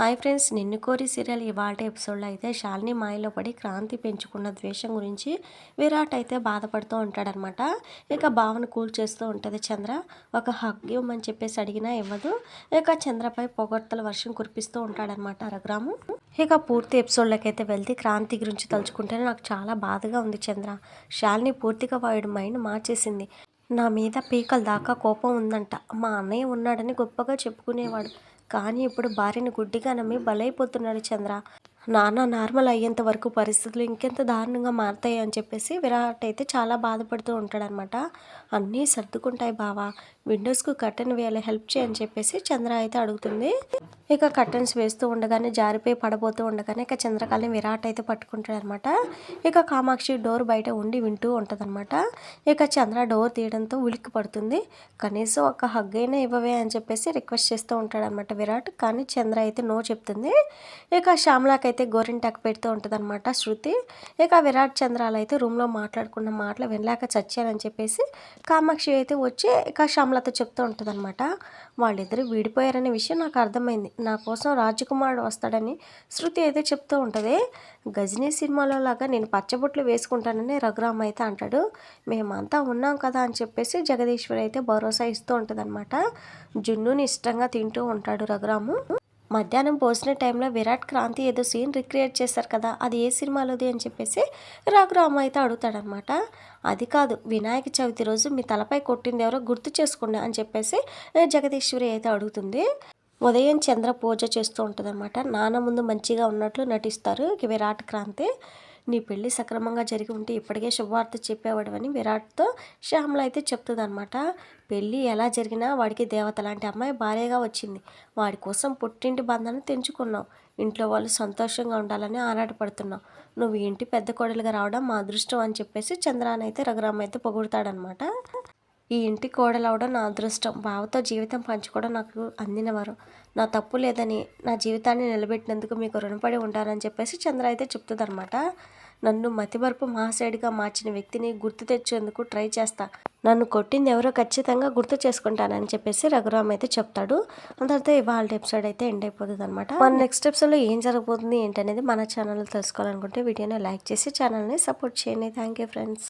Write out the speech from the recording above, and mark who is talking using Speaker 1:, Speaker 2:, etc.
Speaker 1: Hi friends నిన్ను కోరి serial ఇవాళ ఎపిసోడ్లో అయితే శాలిని మాయలో పడి క్రాంతి పెంచుకున్న ద్వేషం గురించి విరాట్ అయితే బాధపడుతూ ఉంటాడనమాట ఇక భావన కూల్ చేస్తూ ఉంటుంది చంద్ర. ఒక హగ్ ఇవ్వమని చెప్పేసి అడిగినా ఇవ్వదు. ఇక చంద్రపై పొగడ్తల వర్షం కురిపిస్తూ ఉంటాడనమాట అరగ్రాము. ఇక పూర్తి ఎపిసోడ్లోకి అయితే వెళ్తే క్రాంతి గురించి తలుచుకుంటేనే నాకు చాలా బాధగా ఉంది చంద్ర. శాలిని పూర్తిగా వాడి మైండ్ మార్చేసింది. నా మీద పీకల దాకా కోపం ఉందంట. మా అన్నయ్య ఉన్నాడని గొప్పగా చెప్పుకునేవాడు. కానీ ఇప్పుడు భార్యను గుడ్డిగా నమ్మి బలైపోతున్నాడు చంద్ర. నాన్న నార్మల్ అయ్యేంత వరకు పరిస్థితులు ఇంకెంత దారుణంగా మారుతాయి అని చెప్పేసి విరాట్ అయితే చాలా బాధపడుతూ ఉంటాడనమాట అన్నీ సర్దుకుంటాయి బావా. విండోస్కు కర్టెన్ వేయాలి హెల్ప్ చేయని చెప్పేసి చంద్ర అయితే అడుగుతుంది. ఇక కర్టన్స్ వేస్తూ ఉండగానే జారిపోయి పడబోతూ ఉండగానే ఇక చంద్రకాలని విరాట్ అయితే పట్టుకుంటాడనమాట. ఇక కామాక్షి డోర్ బయట ఉండి వింటూ ఉంటుందన్నమాట ఇక చంద్ర డోర్ తీయడంతో ఉలిక్కి పడుతుంది కనీసం ఒక హగ్ అయినా ఇవ్వవే అని చెప్పేసి రిక్వెస్ట్ చేస్తూ ఉంటాడనమాట విరాట్. కానీ చంద్ర అయితే నో చెప్తుంది. ఇక శ్యామలాకైతే అయితే గోరింటాకు పెడుతూ ఉంటుందన్నమాట శృతి. ఇక విరాట్ చంద్రాలు అయితే రూమ్లో మాట్లాడుకున్న మాటలు వినలేక చచ్చానని చెప్పేసి కామాక్షి అయితే వచ్చి ఇక శ్యామలతో చెప్తూ ఉంటుందన్నమాట వాళ్ళిద్దరు విడిపోయారనే విషయం నాకు అర్థమైంది. నా కోసం రాజకుమారుడు వస్తాడని శృతి అయితే చెప్తూ ఉంటుంది. గజనీ సినిమాలో లాగా నేను పచ్చబొట్లు వేసుకుంటానని రఘురామ్ అయితే అంటాడు. మేమంతా ఉన్నాం కదా అని చెప్పేసి జగదీశ్వరి అయితే భరోసా ఇస్తూ ఉంటుంది అనమాట జున్నుని ఇష్టంగా తింటూ ఉంటాడు రఘురాము. మధ్యాహ్నం భోజన టైంలో విరాట్ క్రాంతి ఏదో సీన్ రిక్రియేట్ చేశారు కదా అది ఏ సినిమాలోది అని చెప్పేసి రఘురామ అయితే అడుగుతాడనమాట అది కాదు వినాయక చవితి రోజు మీ తలపై కొట్టింది ఎవరో గుర్తు చేసుకోండి అని చెప్పేసి జగదీశ్వరి అయితే అడుగుతుంది. ఉదయం చంద్ర పూజ చేస్తూ ఉంటుందన్నమాట. నాన్న ముందు మంచిగా ఉన్నట్లు నటిస్తారు. విరాట్ క్రాంతి నీ పెళ్ళి సక్రమంగా జరిగి ఉంటే ఇప్పటికే శుభవార్త చెప్పేవాడవని విరాట్తో శ్యామల అయితే చెప్తుంది అనమాట పెళ్ళి ఎలా జరిగినా వాడికి దేవత లాంటి అమ్మాయి భార్యగా వచ్చింది. వాడి కోసం పుట్టింటి బంధాన్ని తెంచుకున్నావు ఇంట్లో వాళ్ళు సంతోషంగా ఉండాలని ఆరాటపడుతున్నావు నువ్వు ఇంటి పెద్ద కోడలుగా రావడం మా అదృష్టం అని చెప్పేసి చంద్రాన్ని అయితే రఘురామ్ అయితే పొగుడతాడనమాట ఈ ఇంటి కోడలవడం నా అదృష్టం. బావతో జీవితం పంచుకోవడం నాకు అందినవారు. నా తప్పు లేదని నా జీవితాన్ని నిలబెట్టినందుకు మీకు రుణపడి ఉంటానని చెప్పేసి చంద్ర అయితే చెప్తుందనమాట నన్ను మతిమరుపు మహాశయుడిగా మార్చిన వ్యక్తిని గుర్తు తెచ్చేందుకు ట్రై చేస్తా. నన్ను కొట్టింది ఎవరో ఖచ్చితంగా గుర్తు చేసుకుంటానని చెప్పేసి రఘురామ్ అయితే చెప్తాడు. అందరితో ఇవాళ ఎపిసోడ్ అయితే ఎండ్ అయిపోతుంది అనమాట మన నెక్స్ట్ ఎపిసోడ్లో ఏం జరగబోతుంది ఏంటనేది మన ఛానల్లో తెలుసుకోవాలనుకుంటే వీడియోని లైక్ చేసి ఛానల్ని సపోర్ట్ చేయండి. Thank you friends